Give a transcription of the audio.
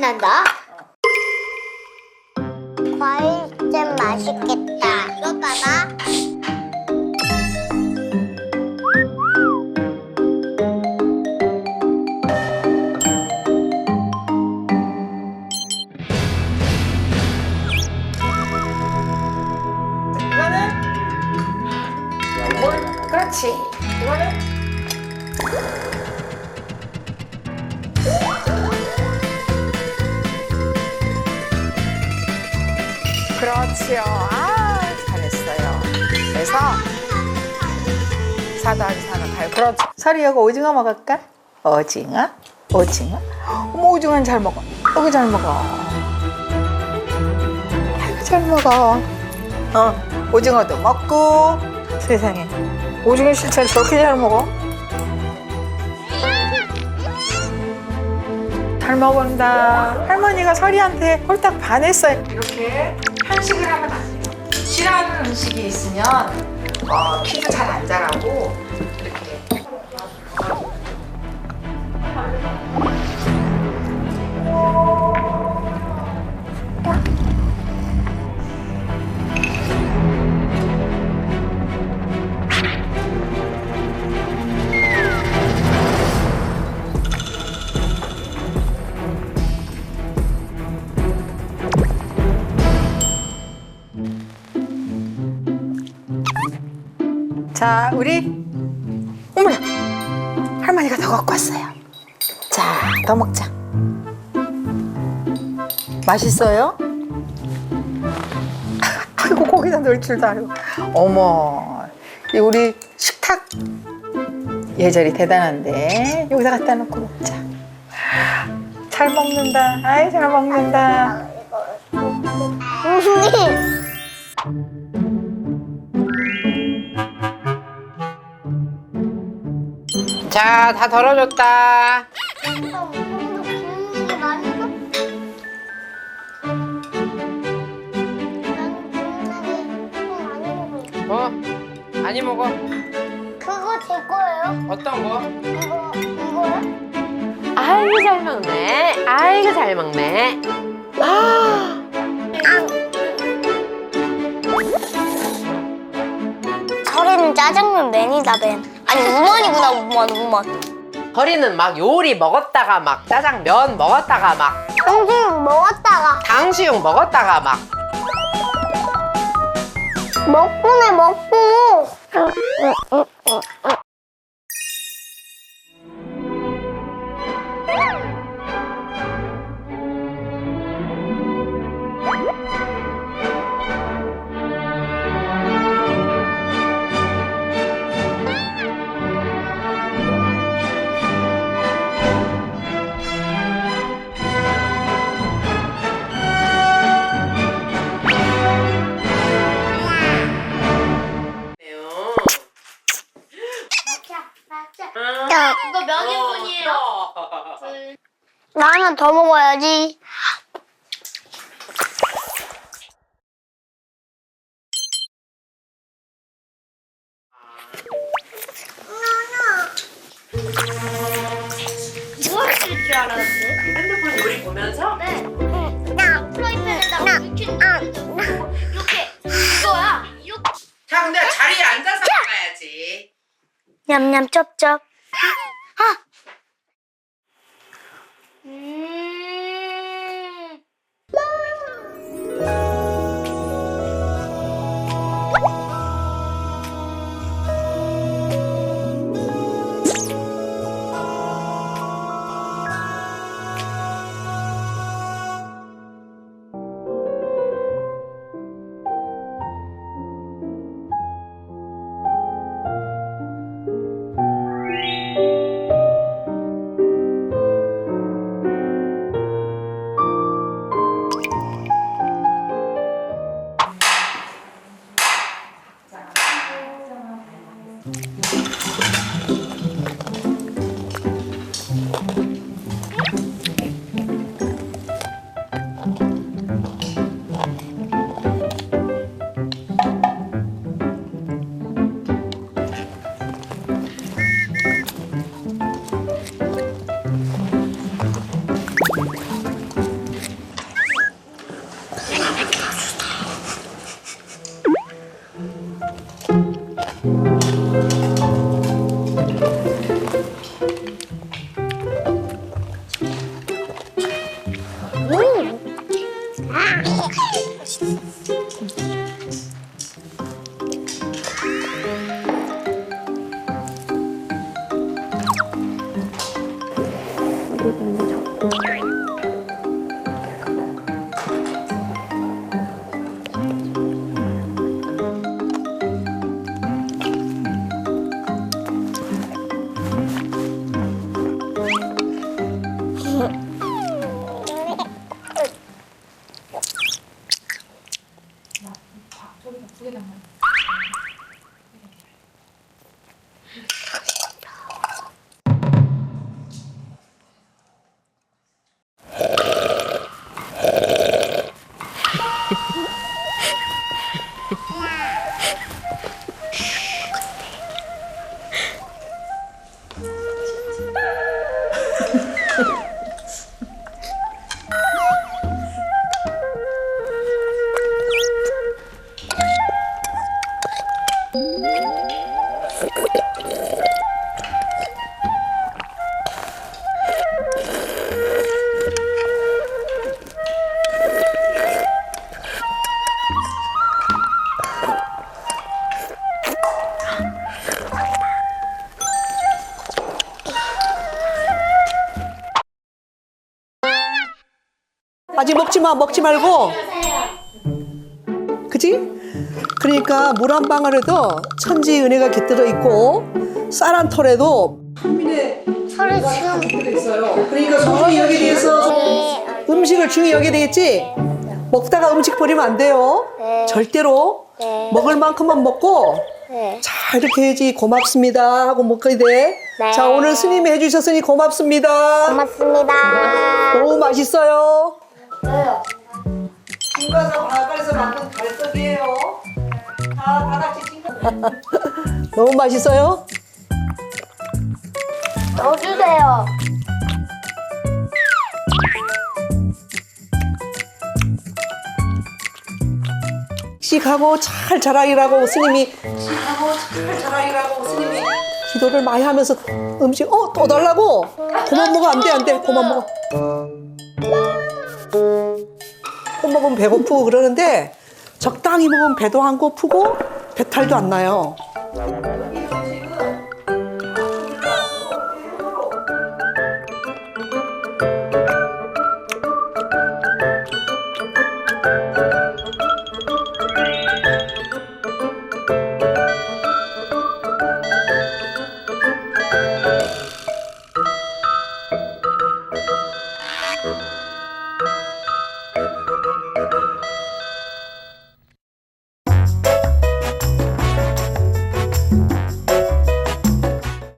난다. 과일잼 맛있겠다. 이거 봐봐. 이거는 뭘? 그렇지. 이거는 그렇지요. 아, 잘했어요. 그래서 사다리 사는 갈. 그렇지. 여기 오징어 먹을까? 오징어? 오징어? 어머, 오징어는 잘 먹어. 여기 잘 먹어. 아이고, 잘 먹어. 어, 오징어도 먹고 세상에 오징어 실체를 저렇게 잘 먹어? 잘 먹은다 할머니가 설이한테 홀딱 반했어요 이렇게 편식을 하면 안 돼요. 싫어하는 음식이 있으면 어, 키도 잘 안 자라고 자 우리 어머나 할머니가 더 갖고 왔어요. 자 더 먹자. 맛있어요? 아이고 거기다 넣을 줄도 알고. 어머 이 우리 식탁 예절이 대단한데. 여기다 갖다 놓고 먹자. 잘 먹는다. 아이 잘 먹는다 자 다 덜어줬다 뭐? 많이 먹어 그거 제 거예요? 어떤 거? 이거 이거요? 아이고 잘 먹네. 아이고 잘 먹네. 아, 설이는 짜장면 맨이다 맨. 아니 우먼이구나 우먼 우먼. 허리는 막 요리 먹었다가 막 짜장면 먹었다가 막 탕수육 먹었다가 당수육 먹었다가 막 먹고네 먹고. 인분이에요? 나 하나 더 먹어야지. 이걸 쓸줄 알았는데? 핸드폰 요리 보면서 네. 나 프라이팬에다가 익히는 이렇게 이거야. 이렇게. 자 근데 자리에 앉아서 먹어야지 냠냠 쩝쩝. 아. 아직 먹지 마, 먹지 말고. 그지? 그러니까 물 한 방울에도 천지 은혜가 깃들어 있고 쌀한 국민의 서로 지금 깃들어 있어요. 그러니까 소중히 여기에 대해서 음식을 중요히 여기에 되겠지? 먹다가 음식 버리면 안 돼요. 네. 절대로 네. 먹을 만큼만 먹고 네. 자 이렇게 해야지 고맙습니다 하고 먹어야 돼. 네. 자 오늘 스님이 해주셨으니 고맙습니다. 고맙습니다. 너무 맛있어요. 만든. 다, 다 같이 친구. 너무 맛있어요? 넣어주세요. 씩하고 잘 자라이라고 스님이 씩하고 잘 자라이라고 스님이 기도를 많이 하면서 음식 어 또 달라고 그만 먹어 안돼 안돼 그만 먹어 또 먹으면 배고프고 그러는데 적당히 먹으면 배도 안 고프고 배탈도 안 나요